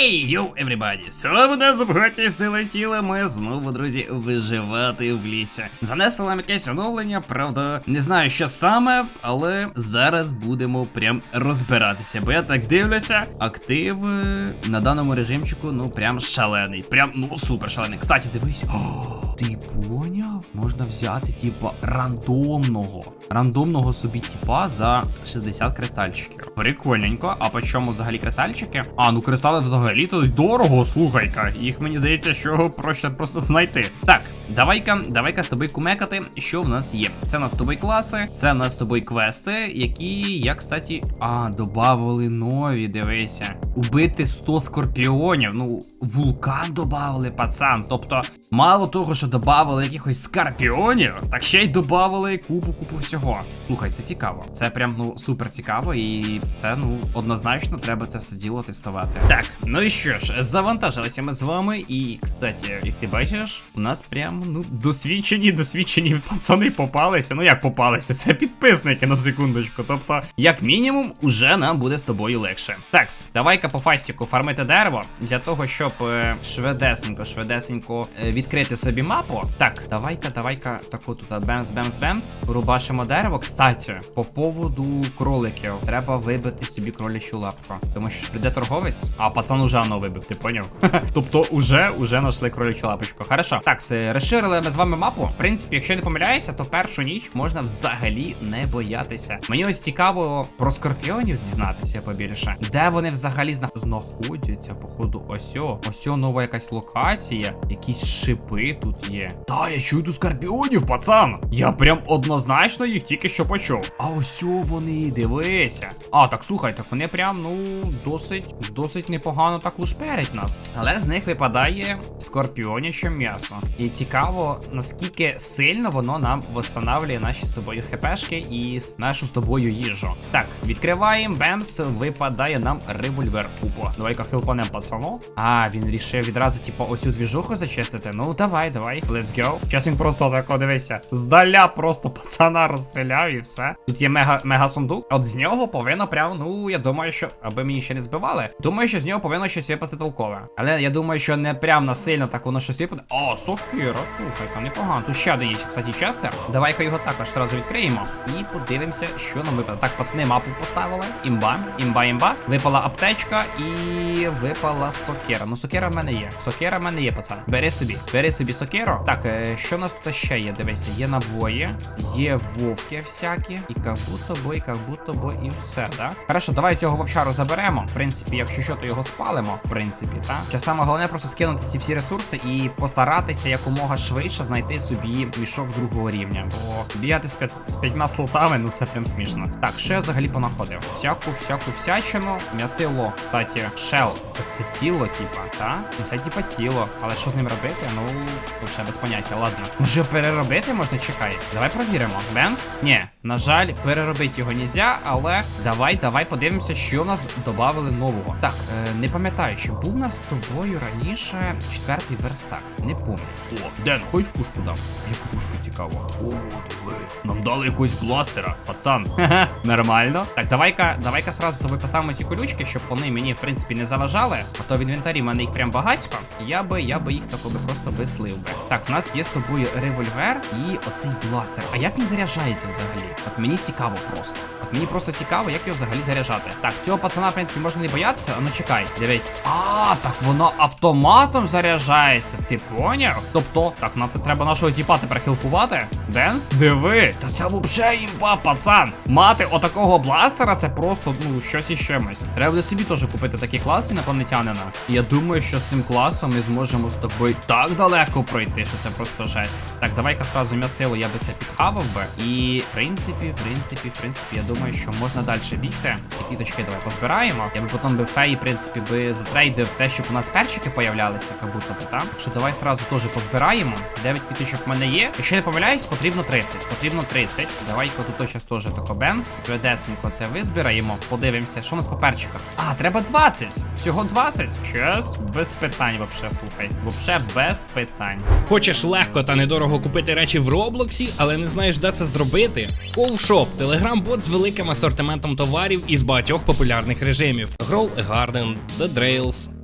Ей, йоу, everybody! Саме нас забагаті сили тіла, ми знову, друзі, виживати в лісі. Занесли нам якесь оновлення, правда, не знаю, що саме, але зараз будемо прям розбиратися. Бо я так дивлюся, актив е, на даному режимчику, ну прям шалений. Прям ну супер шалений. Кстати, дивись. Ти поняв? Можна взяти, типа, рандомного. Рандомного собі типа за 60 кристальчиків. Прикольненько. А по чому взагалі кристальчики? А, ну кристали взагалі то дорого, слухай-ка. Їх мені здається, що проще просто знайти. Так, давай-ка, давай-ка з тобою кумекати, що в нас є. Це в нас з тобою класи, це в нас з тобою квести, які я, кстати, а, добавили нові, дивися. Убити 100 скорпіонів. Ну, вулкан добавили, пацан. Тобто, мало того, що добавили якихось скорпіонів, так ще й добавили купу купу всього. Слухай, це цікаво. Це прям ну супер цікаво, і це ну однозначно треба це все діло тестувати. Так, ну і що ж, завантажилися ми з вами. І, кстати, як ти бачиш, у нас прям ну досвідчені, досвідчені пацани попалися. Ну як попалися? Це підписники на секундочку. Тобто, як мінімум, уже нам буде з тобою легше. Такс, давай-ка по фастіку фармити дерево для того, щоб е, швидесенько, швидесенько е, відкрити собі мапу. Так, давай-ка, давай-ка таку тут бемс, бемс, бемс. Рубашимо дерево. Кстати, по поводу кроликів, треба вибити собі кролячу лапку. Тому що прийде торговець, а пацан уже воно вибив, ти поняв? тобто, уже, уже знайшли кролячу лапочку. Хорошо. Так, розширили ми з вами мапу. В принципі, якщо не помиляюся, то першу ніч можна взагалі не боятися. Мені ось цікаво про скорпіонів дізнатися побільше. Де вони взагалі зна- знаходяться, походу, осьо. Осьо нова якась локація, якісь шипи тут є. Та, я чую тут скорпіонів, пацан. Я прям однозначно їх тільки що почув. А осьо вони, дивися. А, так слухай, так вони прям, ну, досить, досить непогано так лушперять нас. Але з них випадає скорпіоняче м'ясо. І цікаво, наскільки сильно воно нам восстанавлює наші з тобою хпшки і нашу з тобою їжу. Так, відкриваємо, бемс, випадає нам револьвер. Опа, давай-ка хилпанем пацану. А, він рішив відразу, типу, оцю двіжуху зачистити. Ну, давай, давай, let's go. Зараз він просто тако дивися. Здаля просто пацана розстріляв і все. Тут є мега, мега сундук. От з нього повинно прям, ну, я думаю, що, аби мені ще не збивали. Думаю, що з нього повинно щось випасти толкове. Але я думаю, що не прям насильно так воно щось випаде. О, сокира, слухай, там непогано. Тут ще один є, кстати, честер. Давай-ка його також зразу відкриємо. І подивимося, що нам випаде. Так, пацани, мапу поставили. Імба, імба, імба. Випала аптечка і випала сокира. Ну, сокира в мене є. Сокира в мене є, пацан. Бери собі. Бери собі сокиру. Так, е, що у нас тут ще є? Дивися, є набої, є вовки всякі. І как будто бо, і как будто бо, і все, так? Хорошо, давай цього вовчару заберемо. В принципі, якщо що, то його спалимо. В принципі, так? Ще саме головне просто скинути ці всі ресурси і постаратися якомога швидше знайти собі мішок другого рівня. Бо бігати з, п'ят... з п'ятьма слотами, ну це прям смішно. Так, що я взагалі понаходив? Всяку, всяку всячину. М'ясило, кстати, шел. Це, це тіло, типа, та? Ну це типа тіло. Але що з ним робити? Ну, взагалі без поняття, ладно. Може переробити можна? Чекай. Давай провіримо. Бемс? Ні, на жаль, переробити його нельзя, але давай, давай подивимося, що в нас додали нового. Так, е, не пам'ятаю, чи був у нас з тобою раніше четвертий верстак. Не пам'ятаю. О, Ден, хочеш пушку дам? Яку пушку цікаво? О, диви. Нам дали якогось бластера, пацан. Нормально. Так, давай-ка, давай-ка сразу з тобою поставимо ці колючки, щоб вони мені, в принципі, не заважали. А то в інвентарі в мене їх прям багатько. Я би, я би їх тако би просто би слив би. Так, в нас є з тобою револьвер і оцей бластер. А як він заряджається взагалі? От мені цікаво просто. От мені просто цікаво, як його взагалі заряджати. Так, цього пацана, в принципі, можна не боятися, а ну чекай, дивись. А, так воно автоматом заряджається, ти поняв? Тобто, так, на треба нашого тіпа тепер хілкувати. Денс, диви. Та це взагалі імба, пацан. Мати отакого бластера це просто, ну, щось із чимось. Треба собі теж купити такий клас інопланетянина. І я думаю, що з цим класом ми зможемо з тобою так далеко пройти, що це просто жесть. Так, давай-ка сразу м'ясило, я би це підхавав би. І в принципі, в принципі, в принципі, я думаю, що можна далі бігти. Ці квіточки давай позбираємо. Я би потім би феї, в принципі, би затрейдив те, щоб у нас перчики появлялися, як будто би, так? Що давай сразу теж позбираємо. 9 квіточок в мене є. Якщо не помиляюсь, потрібно 30. Потрібно 30. Давай-ка тут зараз теж тако бемс. Швидесенько це визбираємо. Подивимося, що у нас по перчиках. А, треба 20. Всього 20. Щас, без питань, вообще, слухай. Вообще без питань. Хочеш легко та недорого купити речі в Роблоксі, але не знаєш, де це зробити? Ковшоп телеграм-бот з великим асортиментом товарів із багатьох популярних режимів: Grow a Garden, The Drails,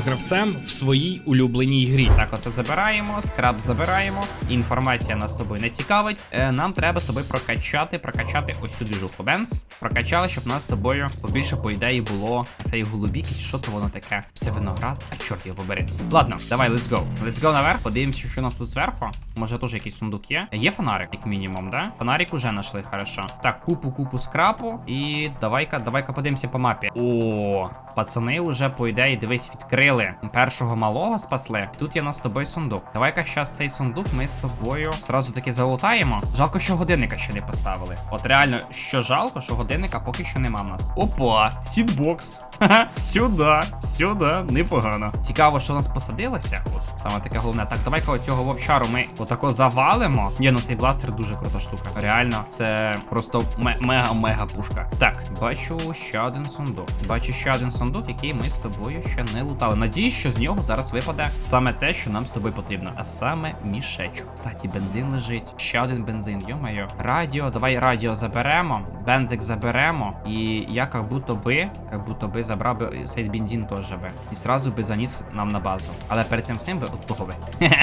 гравцем в своїй улюбленій грі. Так, оце забираємо, скраб забираємо. Інформація нас тобою не цікавить. Е, нам треба з тобою прокачати, прокачати ось цю двіжуху Бенс. Прокачали, щоб нас з тобою побільше, по ідеї, було цей голубік, чи що то воно таке. Це виноград, а чорт його побери. Ладно, давай, let's go. Let's go наверх, подивимося, що у нас тут зверху. Може теж якийсь сундук є. Є фонарик, як мінімум, да? Фонарик уже знайшли, хорошо. Так, купу, купу скрапу. І давай-ка, давай-ка подивимося по мапі. О, пацани вже, по ідеї, дивись, відкрили. Першого малого спасли. Тут є нас з тобою сундук. Давай-ка щас цей сундук ми з тобою сразу таки залутаємо. Жалко, що годинника ще не поставили. От реально, що жалко, що годинника поки що нема в нас. Опа, сітбокс. Ха-ха, сюди, сюди, непогано. Цікаво, що у нас посадилося. От саме таке головне. Так, давай-ка оцього вовчару ми отако завалимо. Ні, ну цей бластер дуже крута штука. Реально, це просто мега-мега пушка. Так, бачу ще один сундук. Бачу ще один сундук, який ми з тобою ще не лутали. Надіюсь, що з нього зараз випаде саме те, що нам з тобою потрібно, а саме мішечок. Кстати, бензин лежить. Ще один бензин, йо-моє. Радіо, давай радіо заберемо, бензик заберемо. І я як будто би, як будто би забрав би цей бензин теж би. І сразу би заніс нам на базу. Але перед цим всім би от того би.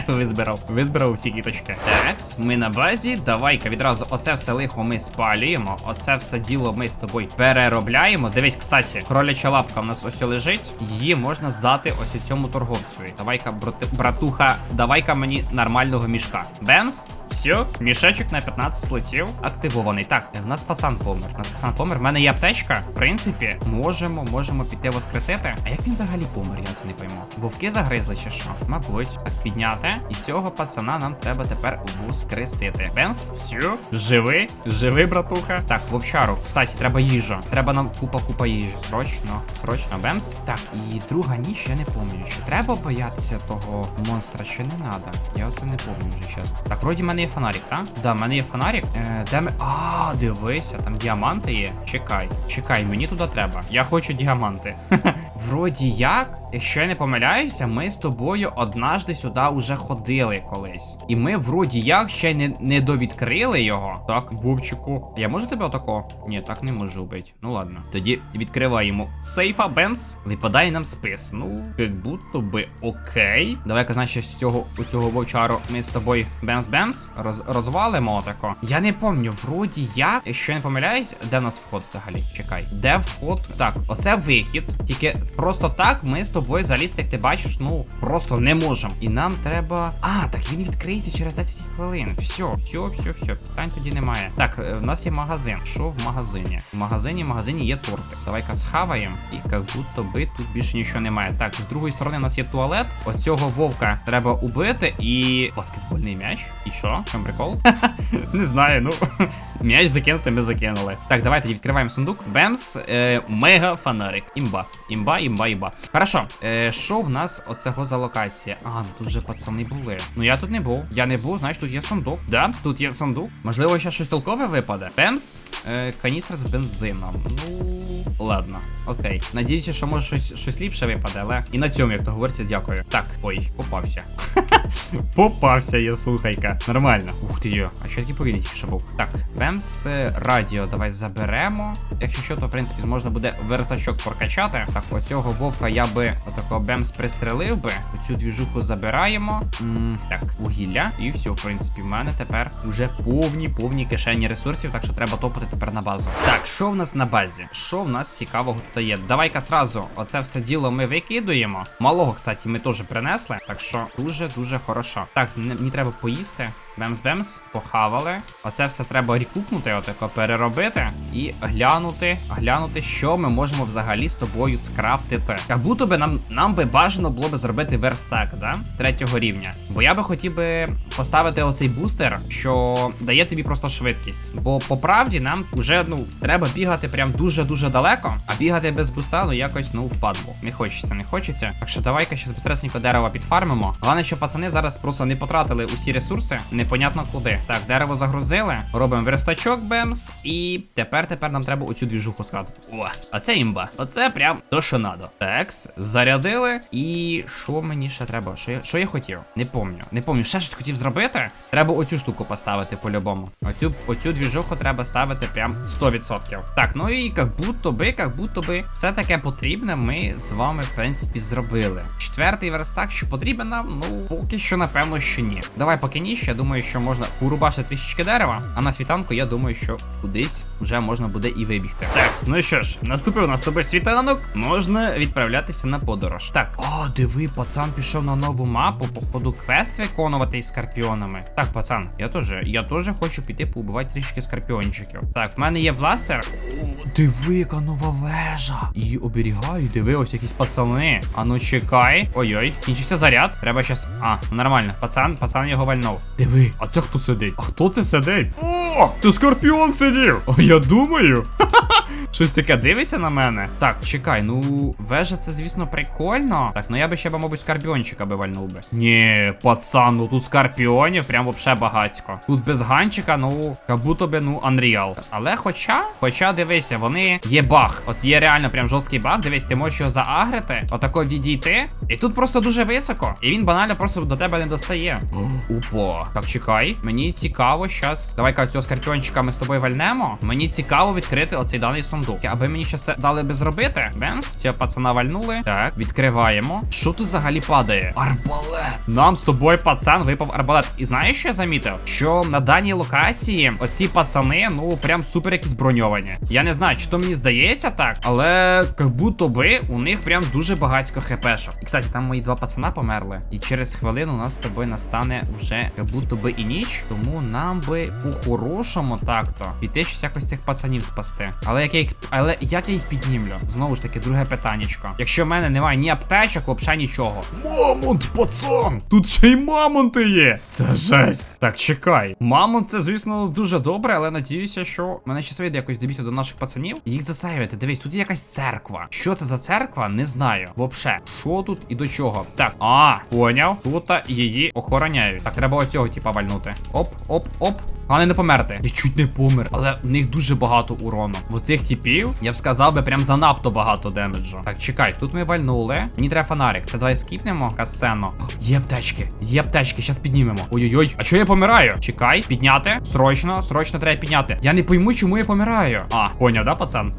Визбирав. Визбирав всі кіточки. Такс, ми на базі. Давай-ка відразу оце все лихо ми спалюємо. Оце все діло ми з тобою переробляємо. Дивись, кстати, кроляча лапка в нас ось лежить. Її можна здати ось у цьому торговцю. Давай-ка, брати- братуха, давай-ка мені нормального мішка. Бенс, все, мішечок на 15 слотів активований. Так, в нас пацан помер. У нас пацан помер. В мене є аптечка. В принципі, можемо, можемо піти воскресити. А як він взагалі помер, я це не пойму. Вовки загризли чи що? Мабуть, так підняти. І цього пацана нам треба тепер воскресити. Бемс, все, живий, живий, братуха. Так, вовчару. Кстати, треба їжу. Треба нам купа купа їжі. Срочно, срочно, бемс. Так, і друга ніч, я не пам'ятаю, чи треба боятися того монстра, чи не треба. Я оце не пам'ятаю вже чесно. Так, вроді в мене є фонарик, так? Да, в мене є фонарик. Е, де ми. А, дивися, там діаманти є. Чекай, чекай, мені туди треба. Я хочу діаманти. Вроді як, якщо я не помиляюся, ми з тобою однажды сюди уже ходили колись. І ми вроді як ще не, не довідкрили його. Так, Вовчику. Я можу тебе отако? Ні, так не можу бити. Ну ладно. Тоді відкриваємо сейфа, бемс. Випадає нам спис. Ну, як будто би окей. Давай-ка, значить, з цього у цього вовчару ми з тобою бемс-бемс роз, розвалимо отако. Я не пам'ятаю, вроді як, якщо я не помиляюсь, де в нас вход взагалі? Чекай, де вход? Так, оце вихід. Тільки просто так ми з тобою залізти, як ти бачиш, ну просто не можемо. І нам треба. А, так він відкриється через 10 хвилин. Все, все, все, все. Питань тоді немає. Так, е, в нас є магазин. Що в магазині? В магазині, в магазині є торти. Давай-ка схаваємо. І як будто би тут більше нічого немає. Так, з другої сторони у нас є туалет. Оцього вовка треба убити і. Баскетбольний м'яч. І що? Чому прикол? Не знаю, ну. М'яч закинути ми закинули. Так, давай тоді відкриваємо сундук. Бемс, е, мега фонарик. Імба. Імба, імба, імба. Хорошо. Е, що в нас оцього за локація? А, ну тут вже пацани були. Ну я тут не був. Я не був, значить тут є сундук. Да, тут є сундук. Можливо, ще щось толкове випаде. Пемс, е, каністра з бензином. Ну. Ладно, окей. Надіюся, що може щось, щось ліпше випаде, але і на цьому, як то говориться, дякую. Так, ой, попався. Попався я, слухайка. Нормально. Ух ти йо. А що такий повільний тільки був? Так, Бемс, е, радіо давай заберемо. Якщо що, то в принципі можна буде верстачок прокачати. Так, оцього вовка я би отакого Бемс пристрелив би. Оцю двіжуху забираємо. М, так, вугілля. І все, в принципі, в мене тепер вже повні, повні кишені ресурсів, так що треба топати тепер на базу. Так, що в нас на базі? Що в нас цікавого тут є? Давай-ка сразу оце все діло ми викидуємо. Малого, кстати, ми теж принесли, так що дуже-дуже хорошо. Так, не, треба поїсти. Бемс-бемс, похавали. Оце все треба рікупнути, отако переробити і глянути, глянути, що ми можемо взагалі з тобою скрафтити. Як будто би нам, нам би бажано було би зробити верстак, да? Третього рівня. Бо я би хотів би поставити оцей бустер, що дає тобі просто швидкість. Бо по правді нам вже ну треба бігати прям дуже-дуже далеко, а бігати без буста, ну якось ну впадло. Не хочеться, не хочеться. Так що давай-ка ще безпосередньо дерева підфармимо. Головне, що пацани зараз просто не потратили усі ресурси, непонятно куди. Так, дерево загрузили, робимо верстачок бемс, і тепер тепер нам треба оцю двіжуху скатати. О, оце імба. Оце прям то, що надо. Такс, зарядили. І що мені ще треба? Що я, що я хотів? Не помню. Не помню. Ще щось хотів зробити. Треба оцю штуку поставити по-любому. Оцю, оцю двіжуху треба ставити прям 100%. Так, ну і як будто би, як будто би, все таке потрібне ми з вами, в принципі, зробили. Четвертий верстак, що потрібен нам, ну поки що, напевно, що ні. Давай поки ні, я думаю, що можна урубашити трішечки дерева, а на світанку я думаю, що кудись вже можна буде і вибігти. Так, ну що ж, наступив у нас тобі світанок, можна відправлятися на подорож. Так, о, диви, пацан пішов на нову мапу, походу, квест виконувати із скорпіонами. Так, пацан, я теж, я теж хочу піти поубивати трішки скорпіончиків. Так, в мене є бластер. О, диви, яка нова вежа. Її оберігаю, диви, ось якісь пацани. А ну чекай. Ой-ой, кінчився заряд. Треба щас. А, нормально. Пацан, пацан його вальнув. Диви, а це хто сидить? А хто це сидить? О, ти скорпіон сидів. А я думаю. Щось таке дивиться на мене. Так, чекай, ну вежа це, звісно, прикольно. Так, ну я би ще би, мабуть, скорпіончика би вальнув би. Ні, пацан, ну тут скорпіонів прям вообще багатько. Тут без ганчика, ну, як будто би, ну, Unreal. Але хоча, хоча, дивися, вони є баг. От є реально прям жорсткий баг. Дивись, ти можеш його заагрити, отако відійти. І тут просто дуже високо. І він банально просто до тебе не достає. Упо. Так, чекай. Мені цікаво щас. Давай-ка цього скорпіончика ми з тобою вальнемо. Мені цікаво відкрити оцей даний сундук. Аби мені щас це дали би зробити. Бемс, цього пацана вальнули. Так, відкриваємо. Що тут взагалі падає? Арбалет. Нам з тобою, пацан, випав арбалет. І знаєш, що я замітив? Що на даній локації оці пацани, ну прям супер якісь броньовані. Я не знаю, чи то мені здається так, але як будто би у них прям дуже багатько хпшок. І кстати, там мої два пацана померли. І через хвилину у нас з тобою настане вже як будто би і ніч. Тому нам би по-хорошому так-то піти щось якось цих пацанів спасти. Але як я їх але як я їх піднімлю? Знову ж таки, друге питаннячко. Якщо в мене немає ні аптечок, взагалі нічого. Мамонт, пацан! Тут ще й мамонти є. Це жесть. Так, чекай. Мамонт, це, звісно, дуже добре, але надіюся, що мене ще вийде якось добігти до наших пацанів їх засейвити. Дивись, тут є якась церква. Що це за церква? Не знаю. Вообще, що тут і до чого? Так, а, поняв. Тут її охороняють. Так, треба оцього типа вальнути. Оп, оп, оп. Головне не померти. Я чуть не помер, але в них дуже багато урону. В оцих типів, я б сказав би, прям занадто багато демеджу. Так, чекай, тут ми вальнули. Мені треба фонарик. Це давай скіпнемо касцену. Є аптечки, є аптечки, щас піднімемо. Ой-ой-ой, а чого я помираю? Чекай, підняти. Срочно, срочно треба підняти. Я не пойму, чому я помираю. А, поняв, да, пацан?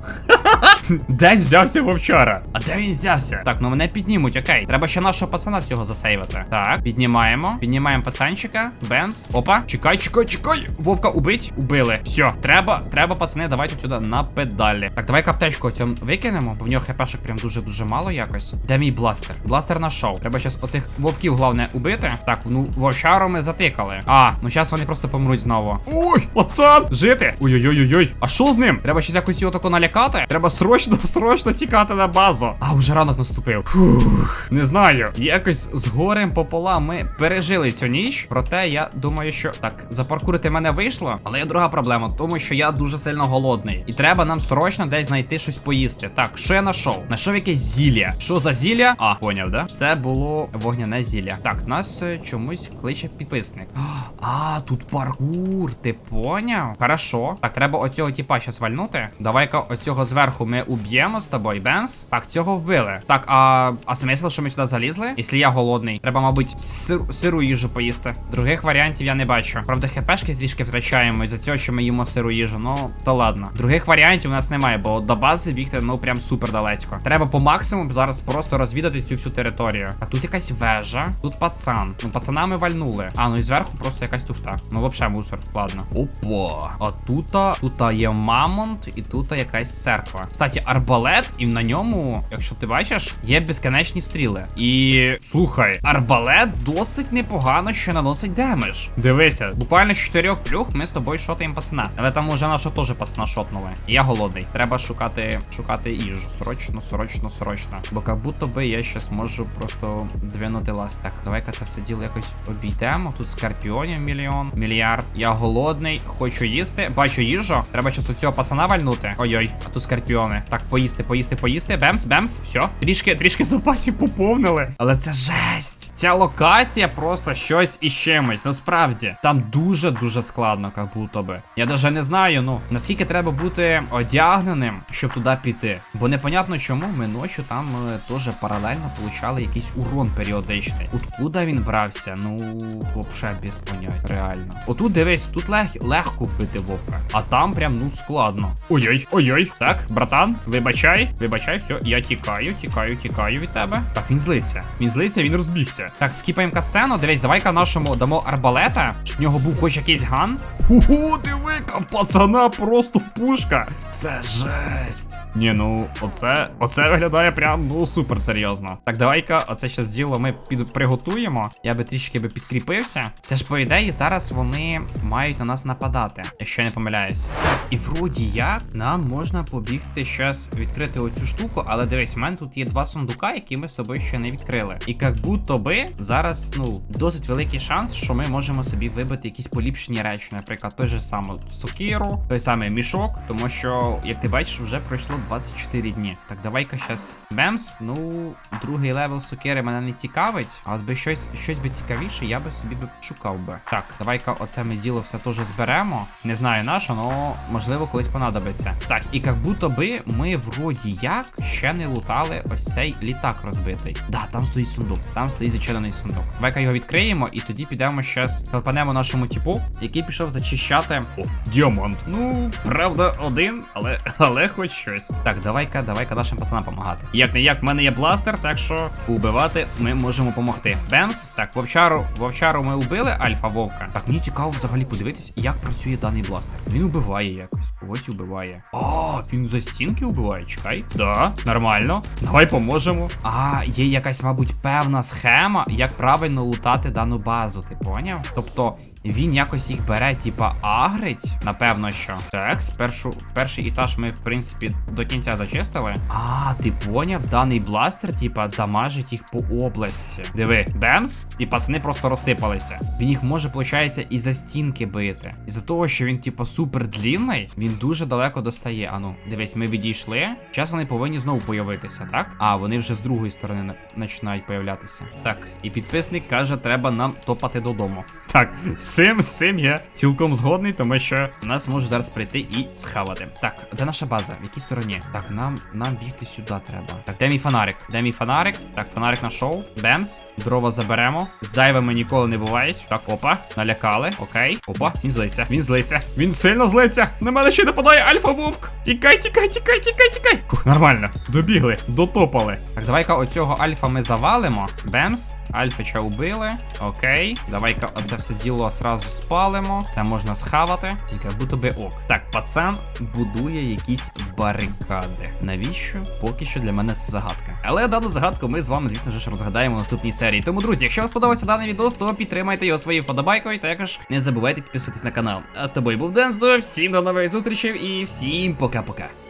Десь взявся вовчара. А де він взявся? Так, ну мене піднімуть, окей. Треба ще нашого пацана цього засейвити. Так, піднімаємо. Піднімаємо пацанчика. Бемс. Опа. Чекай, чекай, чекай. Вовка убить. Убили. Все, треба, треба, пацани, давайте сюди на педалі. Так, давай каптечку цьому викинемо, бо в нього хпшок прям дуже-дуже мало якось. Де мій бластер? Бластер нашов. Треба зараз оцих вовків, головне, убити. Так, ну вовчару ми затикали. А, ну зараз вони просто помруть знову. Ой, пацан! Жити! Ой-ой-ой-ой. А що з ним? Треба щось якось його тако налякати. Треба срочно, срочно тікати на базу. А, вже ранок наступив. Фух, не знаю. Якось з горем пополам ми пережили цю ніч. Проте я думаю, що так, запаркурити мене вийшло. Але є друга проблема, тому що я дуже сильно голодний. І треба нам срочно десь знайти щось поїсти. Так, що я знайшов? Знайшов якесь зілля. Що за зілля? А, поняв, да? Це було вогняне зілля. Так, нас е, чомусь кличе підписник. А, тут паркур, ти поняв? Хорошо. Так, треба оцього тіпа щас вальнути. Давай-ка оцього зверху ми уб'ємо з тобою, Бенс. Так, цього вбили. Так, а, а смисл, що ми сюди залізли? Якщо я голодний, треба, мабуть, сир, сиру їжу поїсти. Других варіантів я не бачу. Правда, хпшки трішки втрачаємо із-за цього, що ми їмо сиру їжу. Ну, то ладно. Других варіантів у нас немає, бо до бази бігти, ну прям супер далечко. Треба по максимуму зараз просто розвідати цю всю територію. А тут якась вежа, тут пацан. Ну, пацана ми вальнули. А, ну і зверху просто якась туфта. Ну, вообще мусор, ладно. Опа. А тут, тут є мамонт, і тут якась церква. Кстати, арбалет, і на ньому, якщо ти бачиш, є безконечні стріли. І слухай, арбалет досить непогано ще наносить демедж. Дивися, буквально з чотирьох плюх ми з тобою шотаємо пацана. Але там уже нашого теж пацана шотнули. Я голодний. Треба шукати шукати їжу. Срочно, срочно, срочно. Бо як будто би я щас можу просто двинути ласт. Так, давай-ка це все діло якось обійдемо. Тут скорпіонів мільйон, мільярд. Я голодний, хочу їсти. Бачу їжу. Треба щось у цього пацана вальнути. Ой-ой, а тут скорпіони. Так, поїсти, поїсти, поїсти. Бемс, бемс. Все. Трішки, трішки запасів поповнили. Але це жесть. Ця локація просто щось із чимось. Насправді, там дуже-дуже складно, як будто би. Я даже не знаю, ну наскільки треба бути одягненим, щоб туди піти. Бо непонятно чому ми ночі там е, теж паралельно получали якийсь урон періодичний. Откуда він брався? Ну, вообще без понять, реально. Отут дивись, тут лег, легко вбити вовка, а там прям ну складно. Ой-ой, ой-ой. Так, братан, вибачай, вибачай, все, я тікаю, тікаю, тікаю від тебе. Так, він злиться. Він злиться, він розбігся. Так, скіпаємо касцену. Дивись, давай-ка нашому дамо арбалета, щоб в нього був хоч якийсь ган. Ху-ху, диви-ка, в пацана просто пушка. Це жесть. Ні, ну, оце, оце виглядає прям ну супер серйозно. Так, давай-ка, оце ще діло ми під, приготуємо. Я би трішки би підкріпився. Це ж по ідеї зараз вони мають на нас нападати, якщо я не помиляюся. Так, і вроді як нам можна побігти щас відкрити оцю штуку, але дивись, у мене тут є два сундука, які ми з тобою ще не відкрили. І як будто би зараз, ну, досить великий шанс, що ми можемо собі вибити якісь поліпшені речі, наприклад, той же самий сокиру, той самий мішок, тому що, як ти бачиш, вже пройшло 24 дні. Так, давай-ка щас бемс. Ну, другий левел сокири мене не цікавить, а от би щось, щось би цікавіше, я би собі би шукав би. Так, давай-ка оце ми діло все теж зберемо. Не знаю на що, але можливо колись понадобиться. Так, і як будто би ми вроді як ще не лутали ось цей літак розбитий. Да, там стоїть сундук, там стоїть зачинений сундук. Давай-ка його відкриємо, і тоді підемо щас телепанемо нашому типу, який пішов зачищати. О, діамант. Ну, правда, один, але але хоч щось. Так, давай-ка, давай-ка нашим пацанам допомагати. Як не як, в мене є бластер, так що убивати ми можемо допомогти. Бемс. Так, вовчару, вовчару ми убили альфа вовка. Так, мені цікаво взагалі подивитись, як працює даний бластер. Він убиває якось. Ось убиває. О, він за стінки убиває. Чекай. Да, нормально. Давай поможемо. А, є якась, мабуть, певна схема, як правильно лутати дану базу. Ти поняв? Тобто. Він якось їх бере, типа, агрить, напевно, що. Так, спершу перший етаж ми, в принципі, до кінця зачистили. А, ти поняв, даний бластер, типа, дамажить їх по області. Диви, бемс, і пацани просто розсипалися. Він їх може, виходить, і за стінки бити. І за того, що він, типа, супер длінний, він дуже далеко достає. Ану, дивись, ми відійшли. Зараз вони повинні знову появитися, так? А, вони вже з другої сторони починають появлятися. Так, і підписник каже, треба нам топати додому. Так, цим, з цим я цілком згодний, тому що нас можуть зараз прийти і схавати. Так, де наша база? В якій стороні? Так, нам нам бігти сюди треба. Так, де мій фонарик? Де мій фонарик? Так, фонарик знайшов. Бемс. Дрова заберемо. Зайвими ніколи не бувають. Так, опа, налякали. Окей. Опа, він злиться. Він злиться. Він сильно злиться. На мене ще нападає альфа вовк. Тікай, тікай, тікай, тікай, тікай. Фух, нормально. Добігли, дотопали. Так, давай-ка оцього альфа ми завалимо. Бемс. Альфича убили. Окей. Давай-ка оце все діло сразу спалимо. Це можна схавати. І як будто би ок. Так, пацан будує якісь барикади. Навіщо? Поки що для мене це загадка. Але дану загадку ми з вами, звісно ж, розгадаємо в наступній серії. Тому, друзі, якщо вам сподобався даний відео, то підтримайте його своєю вподобайкою. Також не забувайте підписуватись на канал. А з тобою був Дензо. Всім до нових зустрічей і всім пока-пока.